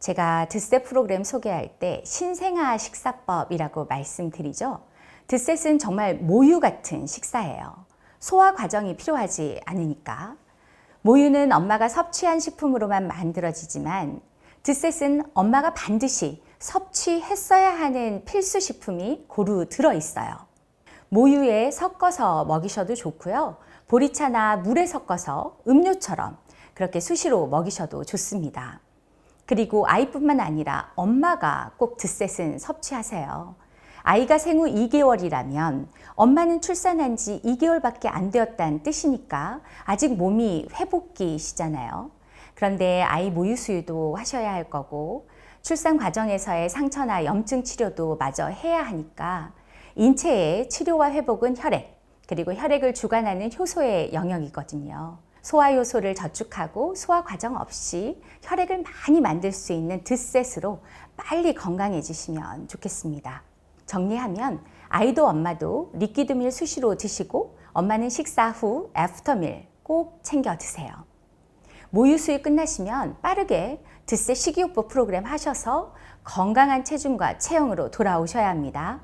제가 드세 프로그램 소개할 때 신생아 식사법이라고 말씀드리죠. 드셋은 정말 모유 같은 식사예요. 소화 과정이 필요하지 않으니까. 모유는 엄마가 섭취한 식품으로만 만들어지지만 드셋은 엄마가 반드시 섭취했어야 하는 필수 식품이 고루 들어 있어요. 모유에 섞어서 먹이셔도 좋고요. 보리차나 물에 섞어서 음료처럼 그렇게 수시로 먹이셔도 좋습니다. 그리고 아이뿐만 아니라 엄마가 꼭 드셋은 섭취하세요. 아이가 생후 2개월이라면 엄마는 출산한 지 2개월밖에 안 되었다는 뜻이니까 아직 몸이 회복기시잖아요. 그런데 아이 모유 수유도 하셔야 할 거고 출산 과정에서의 상처나 염증 치료도 마저 해야 하니까 인체의 치료와 회복은 혈액, 그리고 혈액을 주관하는 효소의 영역이거든요. 소화 요소를 저축하고 소화 과정 없이 혈액을 많이 만들 수 있는 드셋으로 빨리 건강해지시면 좋겠습니다. 정리하면 아이도 엄마도 리퀴드밀 수시로 드시고 엄마는 식사 후 애프터밀 꼭 챙겨 드세요. 모유 수유 끝나시면 빠르게 드셋 식이요법 프로그램 하셔서 건강한 체중과 체형으로 돌아오셔야 합니다.